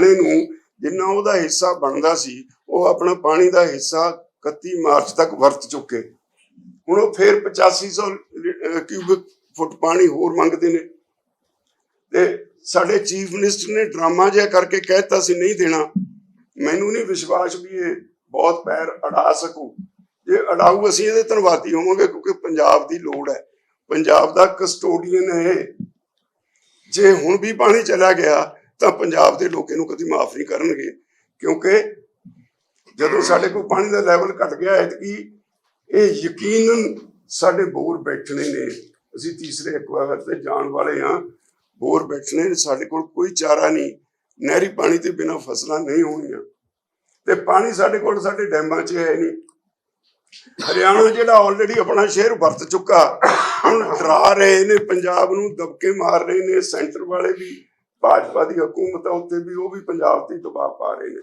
ਹਰਿਆਣੇ ਨੂੰ ਜਿੰਨਾ ਉਹਦਾ ਹਿੱਸਾ ਬਣਦਾ ਸੀ, ਉਹ ਆਪਣਾ ਪਾਣੀ ਦਾ ਹਿੱਸਾ 31 ਮਾਰਚ ਤੱਕ ਵਰਤ ਚੁੱਕੇ। ਹੁਣ ਉਹ ਫੇਰ 8500 ਕਿਊਬਿਕ ਫੁੱਟ ਪਾਣੀ ਹੋਰ ਮੰਗਦੇ ਨੇ। ਤੇ ਸਾਡੇ ਚੀਫ ਮਿਨਿਸਟਰ ਨੇ ਡਰਾਮਾ ਜਿਹਾ ਕਰਕੇ ਕਹਿਤਾ ਸੀ, ਨਹੀਂ ਦੇਣਾ। ਮੈਨੂੰ ਨਹੀਂ ਵਿਸ਼ਵਾਸ ਵੀ ਇਹ ਬਹੁਤ ਪੈਰ ਅੜਾ ਸਕੂ। ਜੇ ਅੜਾਊ ਅਸੀਂ ਇਹਦੇ ਧੰਨਵਾਦੀ ਹੋਵਾਂਗੇ, ਕਿਉਂਕਿ ਪੰਜਾਬ ਦੀ ਲੋੜ ਹੈ। ਪੰਜਾਬ ਦਾ ਕਸਟੋਡੀਅਨ ਹੈ ਇਹ। ਜੇ ਹੁਣ ਵੀ ਪਾਣੀ ਚਲਾ ਗਿਆ ਤਾਂ ਪੰਜਾਬ ਦੇ ਲੋਕ ਇਹਨੂੰ ਕਦੀ ਮਾਫ ਨਹੀਂ ਕਰਨਗੇ, ਕਿਉਂਕਿ ਜਦੋਂ ਸਾਡੇ ਕੋਲ ਪਾਣੀ ਦਾ ਲੈਵਲ ਘਟ ਗਿਆ ਹੈ ਕਿ ਇਹ ਯਕੀਨਨ ਸਾਡੇ ਬੋਰ ਬੈਠਣੇ ਨੇ। ਅਸੀਂ ਤੀਸਰੇ ਐਕਵਾਗਰ ਤੇ ਜਾਣ ਵਾਲੇ ਹਾਂ, ਬੋਰ ਬੈਠਣੇ ਨੇ, ਸਾਡੇ ਕੋਲ ਕੋਈ ਚਾਰਾ ਨਹੀਂ, ਨਹਿਰੀ ਪਾਣੀ ਤੇ ਬਿਨਾ ਫਸਲਾਂ ਨਹੀਂ ਹੋਣੀਆਂ। ਤੇ ਪਾਣੀ ਸਾਡੇ ਕੋਲ ਸਾਡੇ ਡੈਮਾਂ 'ਚ ਹੈ ਨਹੀਂ। ਹਰਿਆਣਾ ਜਿਹੜਾ ਆਲਰੇਡੀ ਆਪਣਾ ਸ਼ਹਿਰ ਵਰਤ ਚੁੱਕਾ, ਹੁਣ ਡਰਾ ਰਹੇ ਨੇ, ਪੰਜਾਬ ਨੂੰ ਦਬਕੇ ਮਾਰ ਰਹੇ ਨੇ, ਸੈਂਟਰ ਵਾਲੇ ਵੀ ਭਾਜਪਾ ਦੀ ਹਕੂਮਤ ਆ ਉੱਤੇ ਵੀ, ਉਹ ਵੀ ਪੰਜਾਬ ਤੇ ਦਬਾਅ ਪਾ ਰਹੇ ਨੇ।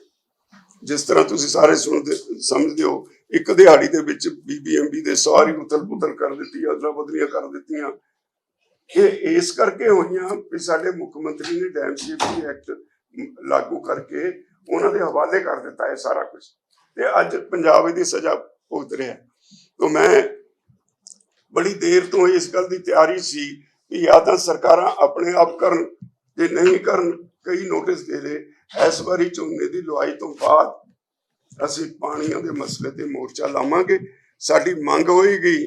ਜਿਸ ਤਰ੍ਹਾਂ ਤੁਸੀਂ ਸਾਰੇ ਸੁਣਦੇ, ਸਮਝਦੇ ਹੋ, ਇੱਕ ਦਿਹਾੜੀ ਦੇ ਵਿੱਚ ਬੀਬੀਐਮਬੀ ਦੇ ਸਾਰੀ ਉਥਲ ਪੁਥਲ ਕਰ ਦਿੱਤੀ ਅਦਲਾ ਬਦਲੀਆਂ ਕਰ ਦਿੱਤੀਆਂ। ਇਹ, ਇਸ ਕਰਕੇ ਹੋਈਆਂ ਵੀ ਸਾਡੇ ਮੁੱਖ ਮੰਤਰੀ ਨੇ ਡੈਮ ਸੇਫਟੀ ਐਕਟ ਲਾਗੂ ਕਰਕੇ ਉਹਨਾਂ ਦੇ ਹਵਾਲੇ ਕਰ ਦਿੱਤਾ ਇਹ ਸਾਰਾ ਕੁਝ। ਤੇ ਅੱਜ ਪੰਜਾਬ ਇਹਦੀ ਸਜ਼ਾ ਭੁਗਤ ਰਿਹਾ। ਹੈ। ਮੈਂ ਬੜੀ ਦੇਰ ਤੋਂ ਇਸ ਗੱਲ ਦੀ ਤਿਆਰੀ ਸੀ ਕਿ ਜਾਂ ਤਾਂ ਸਰਕਾਰਾਂ ਆਪਣੇ ਆਪ ਕਰਨ ਜੇ ਨਹੀਂ ਕਰਨ ਕਈ ਨੋਟਿਸ ਦੇ ਦੇ, ਇਸ ਵਾਰੀ ਝੋਨੇ ਦੀ ਲੁਆਈ ਤੋਂ ਬਾਅਦ ਅਸੀਂ ਪਾਣੀਆਂ ਦੇ ਮਸਲੇ ਤੇ ਮੋਰਚਾ ਲਾਵਾਂਗੇ। ਸਾਡੀ ਮੰਗ ਹੋਏਗੀ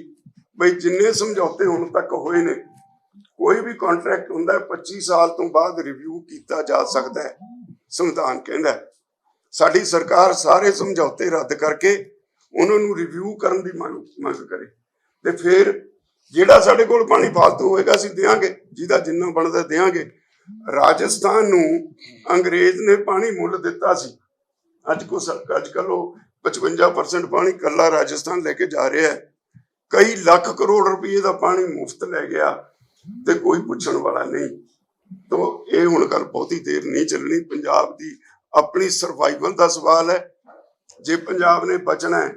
ਬਈ ਜਿੰਨੇ ਸਮਝੌਤੇ ਹੁਣ ਤੱਕ ਹੋਏ ਨੇ, ਕੋਈ ਵੀ ਕੰਟਰੈਕਟ ਹੁੰਦਾ ਹੈ 25 ਸਾਲ ਤੋਂ ਬਾਅਦ ਰਿਵਿਊ ਕੀਤਾ ਜਾ ਸਕਦਾ ਹੈ, ਸੰਵਿਧਾਨ ਕਹਿੰਦਾ ਸਾਡੀ ਸਰਕਾਰ ਸਾਰੇ ਸਮਝੌਤੇ ਰੱਦ ਕਰਕੇ ਉਹਨਾਂ ਨੂੰ ਰਿਵਿਊ ਕਰਨ ਦੀ ਮੰਗ ਮੰਗ ਕਰੇ। ਤੇ ਫਿਰ ਜਿਹੜਾ ਸਾਡੇ ਕੋਲ ਪਾਣੀ ਫਾਲਤੂ ਹੋਏਗਾ, ਅਸੀਂ ਦੇਵਾਂਗੇ ਜਿਹਦਾ ਜਿੰਨਾ ਬਣਦਾ ਦੇਵਾਂਗੇ ਰਾਜਸਥਾਨ ਨੂੰ ਅੰਗਰੇਜ਼ ਨੇ ਪਾਣੀ ਮੁੱਲ ਦਿੱਤਾ ਸੀ। ਅੱਜ ਕੋ ਅੱਜ ਕੱਲ ਉਹ 55% ਪਾਣੀ ਕੱਲਾ ਰਾਜਸਥਾਨ ਲੈ ਕੇ ਜਾ ਰਿਹਾ ਹੈ। ਕਈ ਲੱਖ ਕਰੋੜ ਰੁਪਏ ਦਾ ਪਾਣੀ ਮੁਫਤ ਲੈ ਗਿਆ ਤੇ ਕੋਈ ਪੁੱਛਣ ਵਾਲਾ ਨਹੀਂ। ਤੋ ਇਹ ਹੁਣ ਗੱਲ ਬਹੁਤੀ ਦੇਰ ਨਹੀਂ ਚੱਲਣੀ। ਪੰਜਾਬ ਦੀ ਆਪਣੀ ਸਰਵਾਈਵਲ ਦਾ ਸਵਾਲ ਹੈ। ਜੇ ਪੰਜਾਬ ਨੇ ਬਚਣਾ ਹੈ,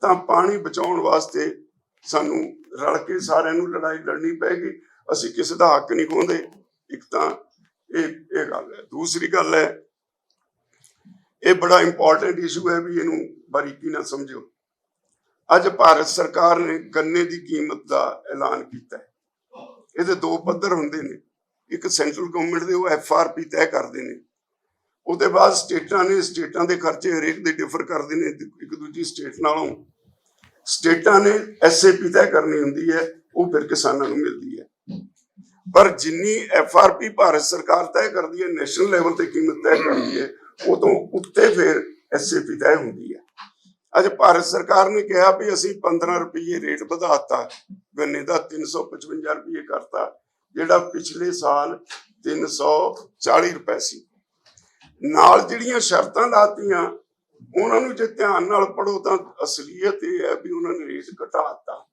ਤਾਂ ਪਾਣੀ ਬਚਾਉਣ ਵਾਸਤੇ ਸਾਨੂੰ ਰਲ ਕੇ ਸਾਰਿਆਂ ਨੂੰ ਲੜਾਈ ਲੜਨੀ ਪੈਗੀ ਅਸੀਂ ਕਿਸੇ ਦਾ ਹੱਕ ਨਹੀਂ ਖੋਹਦੇ। ਇੱਕ ਤਾਂ ਇਹ ਇਹ ਗੱਲ ਹੈ। ਦੂਸਰੀ ਗੱਲ ਹੈ, ਇਹ ਬੜਾ ਇੰਪੋਰਟੈਂਟ ਇਸ਼ੂ ਹੈ ਵੀ ਇਹਨੂੰ ਬਾਰੀਕੀ ਨਾਲ ਸਮਝੋ ਅੱਜ ਭਾਰਤ ਸਰਕਾਰ ਨੇ ਗੰਨੇ ਦੀ ਕੀਮਤ ਦਾ ਐਲਾਨ ਕੀਤਾ ਹੈ। ਇਹਦੇ ਦੋ ਪੱਧਰ ਹੁੰਦੇ ਨੇ। ਇੱਕ ਸੈਂਟਰਲ ਗਵਰਨਮੈਂਟ ਦੇ, ਉਹ ਐਫ ਆਰ ਪੀ ਤੈਅ ਕਰਦੇ ਨੇ। ਉਹਦੇ ਬਾਅਦ ਸਟੇਟਾਂ ਨੇ, ਸਟੇਟਾਂ ਦੇ ਖਰਚੇ ਹਰੇਕ ਦੇ ਡਿਫਰ ਕਰਦੇ ਨੇ। ਇੱਕ ਦੂਜੀ ਸਟੇਟ ਨਾਲੋਂ। ਸਟੇਟਾਂ ਨੇ ਐਸਏਪੀ ਤੈਅ ਕਰਨੀ ਹੁੰਦੀ ਹੈ, ਉਹ ਫਿਰ ਕਿਸਾਨਾਂ ਨੂੰ ਮਿਲਦੀ ਪਰ ਜਿੰਨੀ ਆਰ ਪੀ ਭਾਰਤ ਸਰਕਾਰ ਤੈਅ ਕਰਦੀ ਹੈ ਨੈਸ਼ਨਲ ਲੈਵਲ ਤੇ ਕੀਮਤ ਤੈਅ ਕਰਦੀ ਹੈ ਉਹ ਤੋਂ ਉੱਤੇ ਫਿਰ ਐਸਏਪੀ ਤੈਅ ਹੁੰਦੀ ਹੈ। ਅੱਜ ਭਾਰਤ ਸਰਕਾਰ ਨੇ ਕਿਹਾ ਵੀ ਅਸੀਂ 15 ਰੁਪਏ ਰੇਟ ਵਧਾਤਾ, ਗੰਨੇ ਦਾ 355 ਰੁਪਏ ਕਰਤਾ, ਜਿਹੜਾ ਪਿਛਲੇ ਸਾਲ 340 ਰੁਪਏ ਸੀ। ਨਾਲ ਜਿਹੜੀਆਂ ਸ਼ਰਤਾਂ ਲਾਤੀਆਂ, ਉਹਨਾਂ ਨੂੰ ਜੇ ਧਿਆਨ ਨਾਲ ਪੜੋ ਤਾਂ ਅਸਲੀਅਤ ਇਹ ਹੈ ਵੀ ਉਹਨਾਂ ਨੇ ਰੇਟ ਘਟਾਤਾ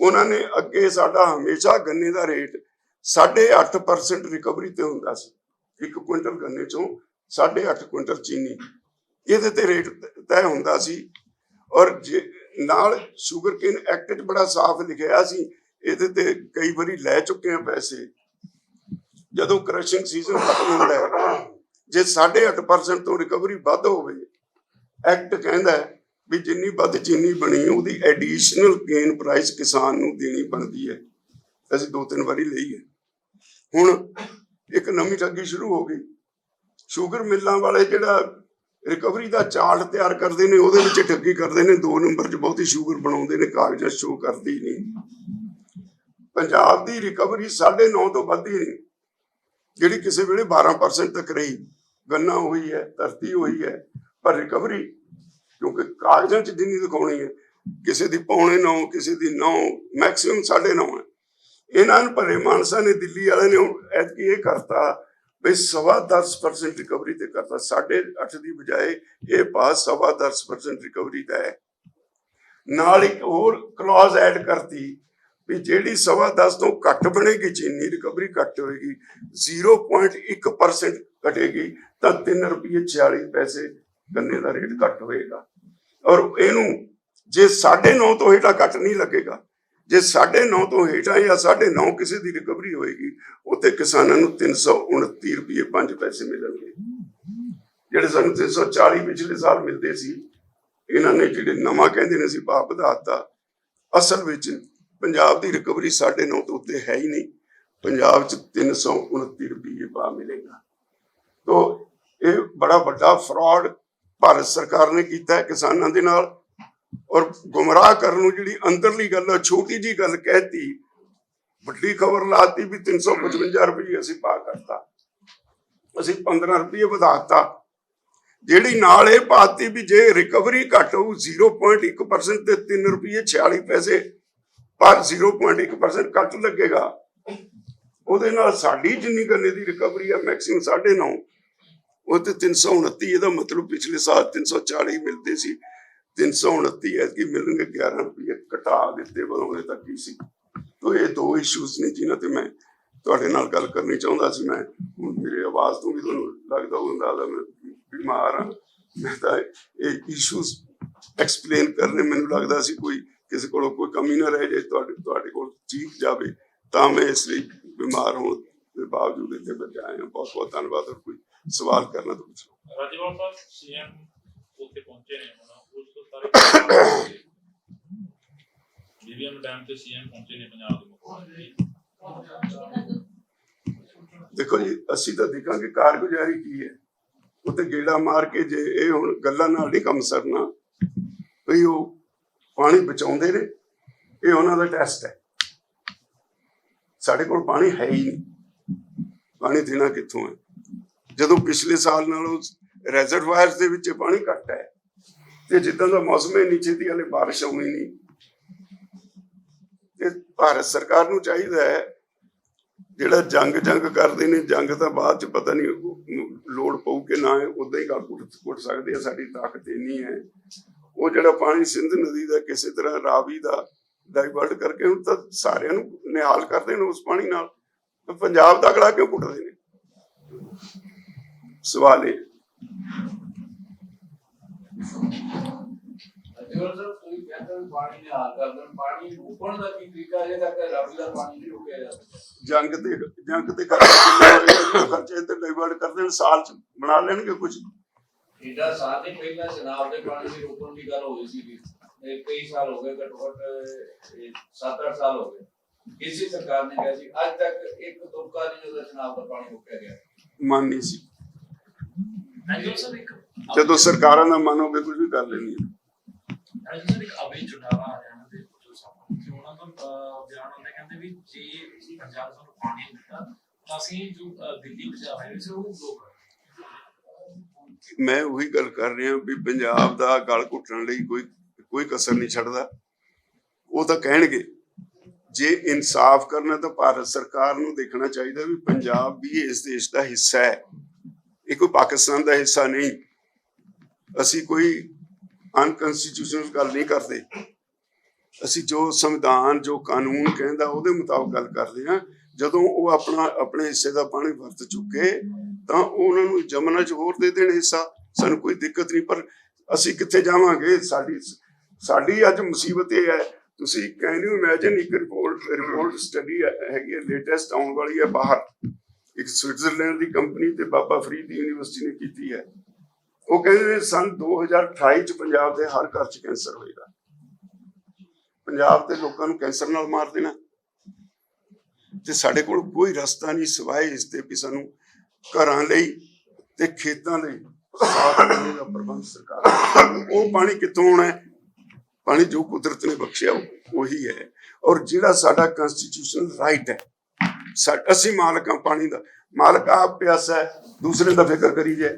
ਉਹਨਾਂ ਨੇ ਅੱਗੇ ਸਾਡਾ ਹਮੇਸ਼ਾ ਗੰਨੇ ਦਾ ਰੇਟ 8.5% ਰਿਕਵਰੀ ਤੇ ਹੁੰਦਾ ਸੀ। ਇੱਕ ਕੁਇੰਟਲ ਗੰਨੇ ਚੋਂ 8.5 ਕੁਇੰਟਲ ਚੀਨੀ। ਇਹਦੇ ਤੇ ਰੇਟ ਤੈਅ ਹੁੰਦਾ ਸੀ। ਔਰ ਜੇ ਨਾਲ ਸ਼ੂਗਰਕੇਨ ਐਕਟ 'ਚ ਬੜਾ ਸਾਫ਼ ਲਿਖਿਆ ਸੀ। ਇਹਦੇ ਤੇ ਕਈ ਵਾਰੀ ਲੈ ਚੁੱਕੇ ਆ ਪੈਸੇ। ਜਦੋਂ ਕ੍ਰਸ਼ਿੰਗ ਸੀਜ਼ਨ ਖਤਮ ਹੁੰਦਾ ਹੈ, ਜੇ 8.5% ਤੋਂ ਰਿਕਵਰੀ ਵੱਧ ਹੋਵੇ ਐਕਟ ਕਹਿੰਦਾ ਹੈ ਵੀ ਜਿੰਨੀ ਵੱਧ ਚੀਨੀ ਬਣੀ, ਉਹਦੀ ਐਡੀਸ਼ਨਲ ਗੇਨ ਪ੍ਰਾਈਸ ਕਿਸਾਨ ਨੂੰ ਦੇਣੀ ਬਣਦੀ ਹੈ। ਅਸੀਂ ਦੋ ਤਿੰਨ ਵਾਰੀ ਲਈ ਹੈ। ਹੁਣ ਇੱਕ ਨਵੀਂ ਠੱਗੀ ਸ਼ੁਰੂ ਹੋ ਗਈ। ਸ਼ੂਗਰ ਮਿੱਲਾਂ ਵਾਲੇ ਜਿਹੜਾ ਰਿਕਵਰੀ ਦਾ ਚਾਰਟ ਤਿਆਰ ਕਰਦੇ ਨੇ, ਉਹਦੇ ਵਿੱਚ ਠੱਗੀ ਕਰਦੇ ਨੇ। ਦੋ ਨੰਬਰ 'ਚ ਬਹੁਤੀ ਸ਼ੂਗਰ ਬਣਾਉਂਦੇ ਨੇ, ਕਾਗਜ਼ਾਂ ਸ਼ੋ ਕਰਦੀ ਨਹੀਂ। ਪੰਜਾਬ ਦੀ ਰਿਕਵਰੀ 9.5 ਤੋਂ ਵੱਧ ਹੀ ਨਹੀਂ। ਜਿਹੜੀ ਕਿਸੇ ਵੇਲੇ 12% ਤੱਕ ਰਹੀ। ਗੰਨਾ ਹੋਈ ਹੈ, ਧਰਤੀ ਹੋਈ ਹੈ, ਪਰ ਰਿਕਵਰੀ ਕਿਉਂਕਿ ਕਾਗਜ਼ਾਂ 'ਚ ਜਿੰਨੀ ਦਿਖਾਉਣੀ ਹੈ, ਕਿਸੇ ਦੀ ਪੌਣੇ 9 ਕਿਸੇ ਦੀ 9 ਮੈਕਸਿਮਮ 9.5 ਹੈ। ਇਹਨਾਂ ਨੂੰ ਭਰੇ ਮਾਨਸਾ ਨੇ, ਦਿੱਲੀ ਵਾਲੇ ਨੇ ਐਤਕੀ ਇਹ ਕਰਤਾ ਵੀ ਸਵਾ 10% ਰਿਕਵਰੀ ਤੇ ਕਰਤਾ। 8.5 ਦੀ ਬਜਾਏ ਇਹ ਪਾਸ ਸਵਾ 10% ਰਿਕਵਰੀ ਦਾ ਹੈ। ਨਾਲ ਇੱਕ ਹੋਰ ਕਲੌਜ਼ ਐਡ ਕਰਤੀ ਵੀ ਜਿਹੜੀ ਸਵਾ 10 ਤੋਂ ਘੱਟ ਬਣੇਗੀ ਚੀਨੀ ਰਿਕਵਰੀ ਘੱਟ ਹੋਏਗੀ 0.1% ਘਟੇਗੀ, ਤਾਂ 3 ਰੁਪਏ 46 ਪੈਸੇ ਗੰਨੇ ਦਾ ਰੇਟ ਘੱਟ ਹੋਏਗਾ। ਔਰ ਇਹਨੂੰ ਜੇ 9.5 ਤੋਂ ਹੇਠਾਂ ਕੱਟ ਨਹੀਂ ਲੱਗੇਗਾ, ਜੇ 9.5 ਤੋਂ ਹੇਠਾਂ ਜਾਂ 9.5 ਕਿਸੇ ਦੀ ਰਿਕਵਰੀ ਹੋਏਗੀ ਉੱਤੇ ਕਿਸਾਨਾਂ ਨੂੰ 329 ਰੁਪਏ 5 ਪੈਸੇ ਮਿਲਣਗੇ। ਜਿਹੜੇ ਸਾਨੂੰ 340 ਪਿਛਲੇ ਸਾਲ ਮਿਲਦੇ ਸੀ, ਇਹਨਾਂ ਨੇ ਜਿਹੜੇ ਨਵਾਂ ਕਹਿੰਦੇ ਨੇ ਸੀ ਭਾਅ ਵਧਾਤਾ ਅਸਲ ਵਿੱਚ ਪੰਜਾਬ ਦੀ ਰਿਕਵਰੀ 9.5 ਤੋਂ ਉੱਤੇ ਹੈ ਹੀ ਨਹੀਂ, ਪੰਜਾਬ 'ਚ 329 ਰੁਪਏ ਭਾਅ ਮਿਲੇਗਾ। ਤੋ ਇਹ ਬੜਾ ਵੱਡਾ ਫਰਾਡ ਭਾਰਤ ਸਰਕਾਰ ਨੇ ਕੀਤਾ ਕਿਸਾਨਾਂ ਦੇ ਨਾਲ। ਔਰ ਗੁੰਮਰਾਹ ਕਰਨ ਨੂੰ ਜਿਹੜੀ ਅੰਦਰਲੀ ਗੱਲ ਹੈ ਛੋਟੀ ਜੀ ਗੱਲ ਕਹਿਤੀ, ਵੱਡੀ ਖਬਰ ਲਾਤੀ ਵੀ 355 ਰੁਪਏ ਅਸੀਂ ਪਾ ਕਰਤਾ। ਅਸੀਂ 15 ਰੁਪਏ ਵਧਾਤਾ ਜਿਹੜੀ ਨਾਲ ਇਹ ਪਾਤੀ ਵੀ ਜੇ ਰਿਕਵਰੀ ਘੱਟ ਹੋਊ 0.1% ਤੇ 3 ਰੁਪਏ 46 ਪੈਸੇ ਪਰ 0.1% ਕੱਟ ਲੱਗੇਗਾ। ਉਹਦੇ ਨਾਲ ਸਾਡੀ ਜਿੰਨੀ ਗੰਨੇ ਦੀ ਰਿਕਵਰੀ ਆ, ਮੈਕਸਿਮਮ 9.5 ਉਹ ਤੇ 329 ਇਹਦਾ ਮਤਲਬ ਪਿਛਲੇ ਸਾਲ 340 ਮਿਲਦੇ ਸੀ। 329 ਐਤਕੀ ਮਿਲਣਗੇ 11 ਰੁਪਏ ਘਟਾ ਦਿੱਤੇ ਬਣਾਉਣੇ ਤੱਕ ਕੀ ਸੀ। ਤੋ ਇਹ ਦੋ ਇਸ਼ੂਜ਼ ਨੇ ਜਿਨ੍ਹਾਂ ਤੇ ਮੈਂ ਤੁਹਾਡੇ ਨਾਲ ਗੱਲ ਕਰਨੀ ਚਾਹੁੰਦਾ ਸੀ। ਮੈਂ ਮੇਰੀ ਆਵਾਜ਼ ਤੋਂ ਵੀ ਤੁਹਾਨੂੰ ਲੱਗਦਾ ਹੁੰਦਾ ਦਾ ਮੈਂ ਬਿਮਾਰ ਹਾਂ ਮੈਂ ਤਾਂ ਇਹ ਇਸ਼ੂਜ਼ ਐਕਸਪਲੇਨ ਕਰਨੇ ਮੈਨੂੰ ਲੱਗਦਾ ਸੀ ਕੋਈ ਕਿਸੇ ਕੋਲ ਕੋਈ ਕਮੀ ਨਾ ਰਹਿ ਜਾਏ, ਤੁਹਾਡੇ ਤੁਹਾਡੇ ਕੋਲ ਚੀਕ ਜਾਵੇ, ਤਾਂ ਮੈਂ ਇਸ ਲਈ ਬਿਮਾਰ ਹੋਣ ਦੇ ਬਾਵਜੂਦ ਇੱਥੇ ਬਚਾਇਆ ਬਹੁਤ ਬਹੁਤ ਧੰਨਵਾਦ ਔਰ ਕੋਈ ਸਵਾਲ ਕਰਨਾ ਤਾਂ ਪੁੱਛੋ। ਰਾਜੇਵਾਲ ਸਾਹਿਬ ਸੀਐਮ ਉੱਥੇ ਪਹੁੰਚੇ ਨੇ ਹੁਣ। ਉਸ ਤੋਂ ਸਾਰੇ ਬੀਬੀਐਮ ਡੈਮ ਤੇ ਸੀਐਮ ਪਹੁੰਚੇ ਨੇ ਪੰਜਾਬ ਦੇ ਮੁੱਖ ਮੰਤਰੀ। ਦੇਖੋ ਜੀ ਅਸੀਂ ਤਾਂ ਦੇਖਾਂਗੇ ਕਾਰਗੁਜ਼ਾਰੀ ਕੀ ਹੈ। ਤੇ ਗੇੜਾ ਮਾਰ ਕੇ ਜੇ ਇਹ ਹੁਣ ਗੱਲਾਂ ਨਾਲ ਨਹੀਂ ਕੰਮ ਸਰਨਾ ਵੀ ਉਹ ਪਾਣੀ ਬਚਾਉਂਦੇ ਨੇ ਇਹ ਉਹਨਾਂ ਦਾ ਟੈਸਟ ਹੈ। ਸਾਡੇ ਕੋਲ ਪਾਣੀ ਹੈ ਹੀ ਨਹੀਂ। ਪਾਣੀ ਦੇਣਾ ਕਿੱਥੋਂ ਹੈ? ਜਦੋਂ ਪਿਛਲੇ ਸਾਲ ਨਾਲੋਂ ਰੈਜ਼ਰਵਾਇਰਸ ਦੇ ਵਿੱਚ ਪਾਣੀ ਘੱਟ ਹੈ, ਤੇ ਜਿੱਦਾਂ ਦਾ ਮੌਸਮ ਹੈ, ਨੀਚੇ ਦੀ ਹਲੇ ਬਾਰਿਸ਼ ਹੋਣੀ ਨਹੀਂ। ਤੇ ਭਾਰਤ ਸਰਕਾਰ ਨੂੰ ਚਾਹੀਦਾ ਹੈ, ਜਿਹੜਾ ਜੰਗ ਜੰਗ ਕਰਦੇ ਨੇ, ਜੰਗ ਤਾਂ ਬਾਅਦ ਚ ਪਤਾ ਨਹੀਂ ਲੋੜ ਪਊ ਕਿ ਨਾ ਉਦਾਂ ਹੀ ਗੱਲ ਕੁੱਟ ਸਕਦੇ ਆ, ਸਾਡੀ ਤਾਕਤ ਇੰਨੀ ਹੈ। ਉਹ ਜਿਹੜਾ ਪਾਣੀ ਸਿੰਧ ਨਦੀ ਦਾ, ਕਿਸੇ ਤਰ੍ਹਾਂ ਰਾਵੀ ਦਾ ਡਾਈਵਰਟ ਕਰਕੇ ਹੁਣ ਤਾਂ ਸਾਰਿਆਂ ਨੂੰ ਨਿਹਾਲ ਕਰਦੇ ਨੇ ਉਸ ਪਾਣੀ ਨਾਲ। ਪੰਜਾਬ ਦਾ ਅਗਲਾ ਕਿਉਂ ਕੁੱਟਦੇ ਨੇ? ਸਵਾਲ ਦਾ ਦਾ ਜੰਗ ਤੇ ਜੰਗ ਤੇ ਖਰਚਾ ਕਿੰਨਾ ਹੋਏਗਾ ਖਰਚੇ ਤੇ ਡਾਈਵਰਟ ਕਰ ਦੇਣ ਸਾਲ ਚ ਬਣਾ ਲੈਣਗੇ ਕੁਝ ਇਹਦਾ ਸਾਲ ਨਹੀਂ ਪਹਿਲਾਂ ਜਨਾਬ ਦੇ ਪਾਣੀ ਦੀ ਰੁਕਣ ਦੀ ਗੱਲ ਹੋਈ ਸੀ ਕਈ ਸਾਲ ਹੋ ਗਏ ਘੱਟੋ ਘੱਟ 7-8 ਸਾਲ ਹੋ ਗਏ। ਕਿਸੇ ਸਰਕਾਰ ਨੇ ਕਿਹਾ ਸੀ ਅੱਜ ਤੱਕ ਇੱਕ ਤੁਪਕਾ ਨਹੀਂ ਉਹਦਾ ਜਨਾਬ ਦਾ ਪਾਣੀ ਰੁਕਿਆ ਗਿਆ। ਮਨ ਨਹੀਂ ਸੀ। ਜਦੋਂ ਸਰਕਾਰਾਂ ਦਾ ਮਨ ਹੋਵੇ ਕੁਝ ਵੀ ਕਰ ਲੈਣੀ ਰਾਜੂ ਸਰ ਇੱਕ ਅਬੇ ਚੁਣਾਵਾ ਆ ਰਿਹਾ ਤੇ ਜੋ ਸਾਹਮਣੇ ਕਿ ਉਹਨਾਂ ਤੋਂ ਅਹ, ਬਿਆਨ ਹੁੰਦੇ ਕਹਿੰਦੇ ਵੀ ਜੇ ਪੰਜਾਬ ਸਾਨੂੰ ਪਾਣੀ ਨਹੀਂ ਦਿੱਤਾ ਤਾਂ ਅਸੀਂ ਜੋ ਅਹ, ਦਿੱਲੀ ਪੰਜਾਬ ਹੈ ਉਹ ਮੈਂ ਉਹੀ ਗੱਲ ਕਰ ਰਿਹਾ ਵੀ ਪੰਜਾਬ ਦਾ ਗਲ ਘੁੱਟਣ ਲਈ ਕੋਈ ਕੋਈ ਕਸਰ ਨਹੀਂ ਛੱਡਦਾ। ਉਹ ਤਾਂ ਕਹਿਣਗੇ ਜੇ ਇਨਸਾਫ ਕਰਨਾ ਤਾਂ ਭਾਰਤ ਸਰਕਾਰ ਨੂੰ ਦੇਖਣਾ ਚਾਹੀਦਾ ਵੀ ਪੰਜਾਬ ਵੀ ਇਸ ਦੇਸ਼ ਦਾ ਹਿੱਸਾ ਹੈ। ਇਹ ਕੋਈ ਪਾਕਿਸਤਾਨ ਦਾ ਹਿੱਸਾ ਨਹੀਂ। ਅਸੀਂ ਕੋਈ ਅਨਕਨਸਟੀਟਿਊਸ਼ਨਲ ਗੱਲ ਨਹੀਂ ਕਰਦੇ। ਅਸੀਂ ਜੋ ਸੰਵਿਧਾਨ, ਜੋ ਕਾਨੂੰਨ ਕਹਿੰਦਾ ਉਹਦੇ ਮੁਤਾਬਕ ਗੱਲ ਕਰਦੇ ਹਾਂ। ਜਦੋਂ ਉਹ ਆਪਣਾ, ਆਪਣੇ ਹਿੱਸੇ ਦਾ ਪਾਣੀ ਵਰਤ ਚੁੱਕੇ, ਤਾਂ ਉਹਨਾਂ ਨੂੰ ਜਮਨਾ ਚ ਹੋਰ ਦੇ ਦੇਣ ਹਿੱਸਾ। ਸਾਨੂੰ ਕੋਈ ਦਿੱਕਤ ਨਹੀਂ, ਪਰ ਅਸੀਂ ਕਿੱਥੇ ਜਾਵਾਂਗੇ? ਸਾਡੀ ਸਾਡੀ ਅੱਜ ਮੁਸੀਬਤ ਇਹ ਹੈ। ਤੁਸੀਂ ਕੈਨ ਯੂ ਇਮੇਜਿਨ ਇੱਕ ਰਿਪੋਰਟ ਰਿਪੋਰਟ ਸਟੱਡੀ ਹੈਗੀ ਹੈ ਲੇਟੈਸਟ ਆਉਣ ਵਾਲੀ ਹੈ ਬਾਹਰ। ਇੱਕ ਸਵਿਟਜ਼ਰਲੈਂਡ ਦੀ ਕੰਪਨੀ ਤੇ ਬਾਬਾ ਫਰੀਦ ਯੂਨੀਵਰਸਿਟੀ ਨੇ ਕੀਤੀ ਹੈ। ਉਹ ਕਹਿੰਦੇ ਨੇ ਸਨ 2028 ਚ ਪੰਜਾਬ ਦੇ ਹਰ ਘਰ ਚ ਕੈਂਸਰ ਹੋਏਗਾ। ਪੰਜਾਬ ਦੇ ਲੋਕਾਂ ਨੂੰ ਕੈਂਸਰ ਨਾਲ ਮਾਰ ਦੇਣਾ। ਤੇ ਸਾਡੇ ਕੋਲ ਕੋਈ ਰਸਤਾ ਨਹੀਂ ਸਿਵਾਏ ਇਸ ਤੇ ਵੀ ਸਾਨੂੰ ਘਰਾਂ ਲਈ ਤੇ ਖੇਤਾਂ ਲਈ ਪਾਣੀ ਦਾ ਪ੍ਰਬੰਧ ਸਰਕਾਰ ਉਹ ਪਾਣੀ ਕਿੱਥੋਂ ਆਉਣਾ ਹੈ? ਪਾਣੀ ਜੋ ਕੁਦਰਤ ਨੇ ਬਖਸ਼ਿਆ, ਉਹੀ ਹੈ। ਔਰ ਜਿਹੜਾ ਸਾਡਾ ਕਨਸਟੀਟਿਊਸ਼ਨਲ ਰਾਈਟ ਹੈ ਅਸੀਂ ਮਾਲਕ ਹਾਂ ਪਾਣੀ ਦਾ। ਮਾਲਕ ਆਪ ਪਿਆਸਾ ਹੈ ਦੂਸਰੇ ਦਾ ਫਿਕਰ ਕਰੀ ਜਾਏ